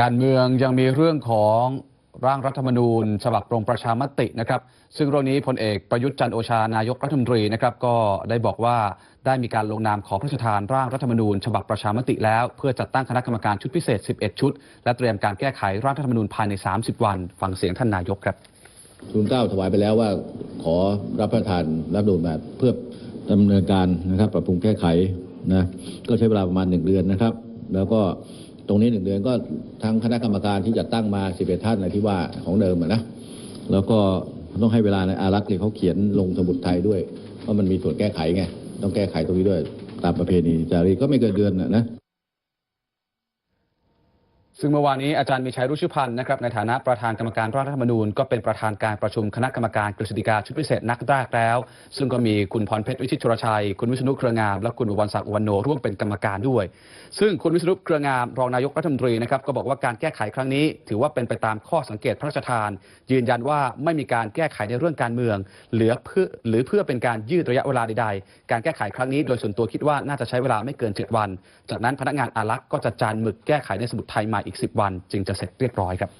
การเมืองยังมีเรื่องของร่างรัฐธรรมนูญฉบับลงประชามตินะครับ ซึ่งเรื่องนี้พลเอกประยุทธ์จันโอชานายกรัฐมนตรีนะครับ ก็ได้บอกว่าได้มีการลงนามขอพระราชทานร่างรัฐธรรมนูญ ฉบับประชามติแล้ว เพื่อจัดตั้งคณะกรรมการชุดพิเศษ 11 ชุด และเตรียมการแก้ไขร่างรัฐธรรมนูญภายใน 30 วัน ฟังเสียงท่านนายกครับทูลเกล้าถวายไปแล้วว่า ขอรับประทานรับนูนมาเพื่อดำเนินการนะครับ ปรับปรุงแก้ไขนะก็ใช้เวลาประมาณหนึ่งเดือนนะครับ แล้วก็ ตรงนี้หนึ่งเดือนก็ทั้งคณะกรรมการที่จัดตั้งมาสิบเอ็ดท่านในที่ว่าของเดิมนะแล้วก็ต้องให้เวลาในอารักษ์เนี่ยเขาเขียนลงสมุดไทยด้วยเพราะมันมีส่วนแก้ไขไงต้องแก้ไขตรงนี้ด้วยตามประเพณีจารีก็ไม่เกินเดือนนะนะ ซึ่งเมื่อวานนี้อาจารย์มีชัยรุชุพันธ์นะครับในฐานะประธานกรรมการร่างรัฐธรรมนูญก็เป็นประธานการประชุมคณะกรรมการกฤษฎีกาชุดพิเศษนักแรกแล้ว ซึ่งก็มีคุณพรเพชรวิชิตชรชัย คุณวิษณุเครืองาม และคุณอุวันศักดิ์อุวันโนร่วมเป็นกรรมการด้วย ซึ่งคุณวิษณุเครืองามรองนายกรัฐมนตรีนะครับก็บอกว่าการแก้ไขครั้งนี้ ถือว่าเป็นไปตามข้อสังเกตพระราชทาน ยืนยันว่าไม่มีการแก้ไขในเรื่องการเมือง เหลือเพื่อหรือเพื่อเป็นการยืดระยะเวลาใดๆ การแก้ไขครั้งนี้โดยส่วนตัวคิดว่าน่าจะใช้เวลาไม่เกิน7วัน จากนั้นพนักงานอารักษ์ก็จะจานหมึกแก้ไขในสมุดไทยใหม่อีก 10 วันจึงจะเสร็จเรียบร้อยครับ